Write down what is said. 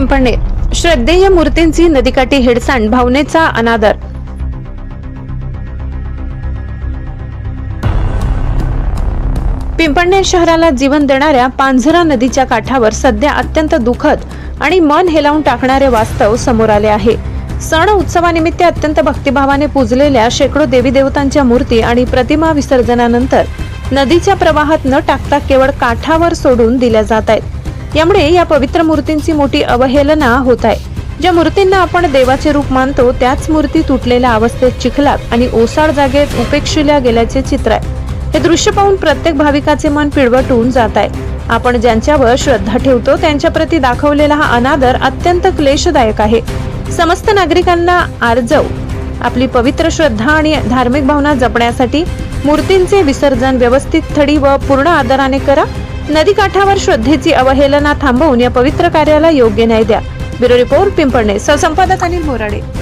पिंपणे. श्रद्धेय मूर्तींची नदीकाठी हेडसांड भावनेचा अनादर. पिंपणे शहराला जीवन देणाऱ्या पांझरा नदीच्या काठावर सध्या अत्यंत दुखद आणि मन हेलावून टाकणारे वास्तव समोर आले आहे. सण उत्सवानिमित्त अत्यंत भक्तिभावाने पूजलेल्या शेकडो देवी देवतांच्या मूर्ती आणि प्रतिमा विसर्जनानंतर नदीच्या प्रवाहात न टाकता केवळ काठावर सोडून दिल्या जात आहेत. यामुळे या पवित्र मूर्तींची मोठी अवहेलना होत आहे. ज्या मूर्तींना आपण देवाचे रूप मानतो त्याच मूर्ती तुटलेल्या अवस्थेत चिखलात आणि ओसाड जागेत उपेक्षिल्या गेल्याचे चित्र आहे. हे दृश्य पाहून प्रत्येक भाविकाचे मन पिळवटून जात आहे. आपण ज्यांच्यावर श्रद्धा ठेवतो त्यांच्या प्रती दाखवलेला हा अनादर अत्यंत क्लेशदायक आहे. समस्त नागरिकांना आर्जव. आपली पवित्र श्रद्धा आणि धार्मिक भावना जपण्यासाठी मूर्तींचे विसर्जन व्यवस्थित थडी व पूर्ण आदराने करा. नदीकाठावर श्रद्धेची अवहेलना थांबवून या पवित्र कार्याला योग्य न्याय द्या. ब्युरो रिपोर्ट पिंपळणे सहसंपादक अनिल मोराडे.